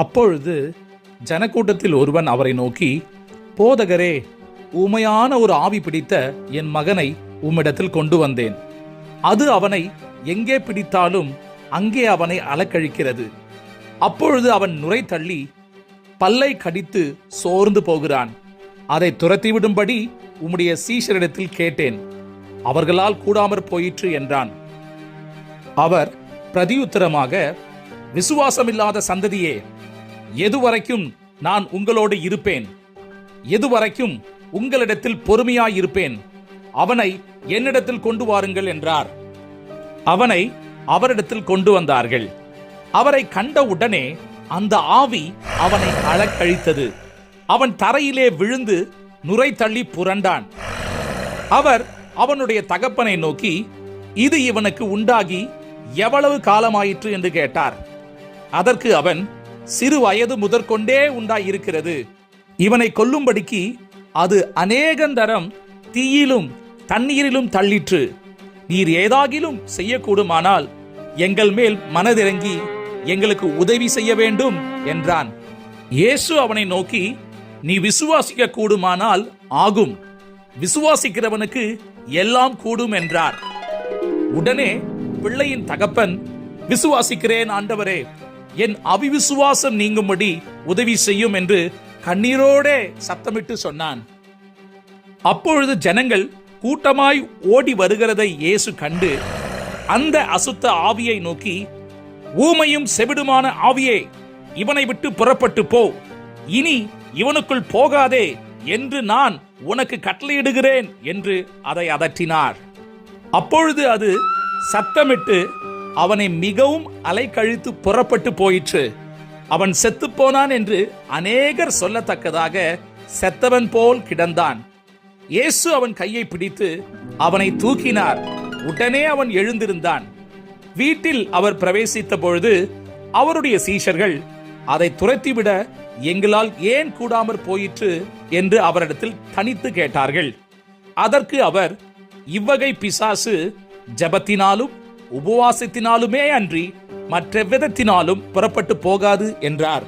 அப்பொழுது ஜனக்கூட்டத்தில் ஒருவன் அவரை நோக்கி போதகரே உமையான ஒரு ஆவி பிடித்த என் மகனை உம்மிடத்தில் கொண்டு வந்தேன். அது அவனை எங்கே பிடித்தாலும் அங்கே அவனை அலக்கழிக்கிறது. அப்பொழுது அவன் நுரை தள்ளி பல்லை கடித்து சோர்ந்து போகிறான். அதை துரத்திவிடும்படி உம்முடைய சீஷரிடத்தில் கேட்டேன். அவர்களால் கூடாமற் போயிற்று என்றான். அவர் பிரதியுத்தரமாக விசுவாசமில்லாத சந்ததியே எதுவரைக்கும் நான் உங்களோடு இருப்பேன். எதுவரைக்கும் உங்களிடத்தில் பொறுமையாயிருப்பேன். அவனை என்னிடத்தில் கொண்டு வாருங்கள் என்றார். அவனை அவரிடத்தில் கொண்டு வந்தார்கள். அவரை கண்ட உடனே அந்த ஆவி அவனை அழக்கழித்தது அவன் தரையிலே விழுந்து நுரை தள்ளி புரண்டான். அவர் அவனுடைய தகப்பனை நோக்கி இது இவனுக்கு உண்டாகி எவ்வளவு காலமாயிற்று? என்று கேட்டார். அதற்கு அவன் சிறு வயது முதற்கொண்டே உண்டாயிருக்கிறது. இவனை கொல்லும்படிக்கு அது அநேகந்தரம் தீயிலும் தண்ணீரிலும் தள்ளிற்று. நீர் ஏதாகிலும் செய்யக்கூடுமானால் எங்கள் மேல் மனதிறங்கி எங்களுக்கு உதவி செய்ய வேண்டும் என்றான். இயேசு அவனை நோக்கி நீ விசுவாசிக்க கூடுமானால் ஆகும். விசுவாசிக்கிறவனுக்கு எல்லாம் கூடும் என்றார். உடனே பிள்ளையின் தகப்பன் விசுவாசிக்கிறேன் ஆண்டவரே என் அவிவிசுவாசம் நீங்கும்படி உதவி செய்யும் என்று கண்ணீரோடே சத்தமிட்டு சொன்னான். அப்பொழுது ஜனங்கள் கூட்டமாய் ஓடி வருகிறதை இயேசு கண்டு அந்த அசுத்த ஆவியை நோக்கி ஊமையும் செவிடுமான ஆவியே இவனை விட்டு புறப்பட்டு போ. இனி இவனுக்குள் போகாதே என்று நான் உனக்கு கட்டளையிடுகிறேன் என்று அதை அதட்டினார். அப்பொழுது அது சத்தமிட்டு அவனை மிகவும் அலைக்கழித்து புறப்பட்டு போயிற்று. அவன் செத்துப்போனான் என்று அநேகர் சொல்லத்தக்கதாக செத்தவன் போல் கிடந்தான். இயேசு அவன் கையை பிடித்து அவனை தூக்கினார். உடனே அவன் எழுந்திருந்தான். வீட்டில் அவர் பிரவேசித்த பொழுது அவருடைய சீஷர்கள் அதை துரத்திவிட எங்களால் ஏன் கூடாமற் போயிற்று? என்று அவரிடத்தில் தனித்து கேட்டார்கள். அதற்கு அவர் இவ்வகை பிசாசு ஜபத்தினாலும் உபவாசத்தினாலுமே அன்றி மற்ற விதத்தினாலும் புறப்பட்டு போகாது என்றார்.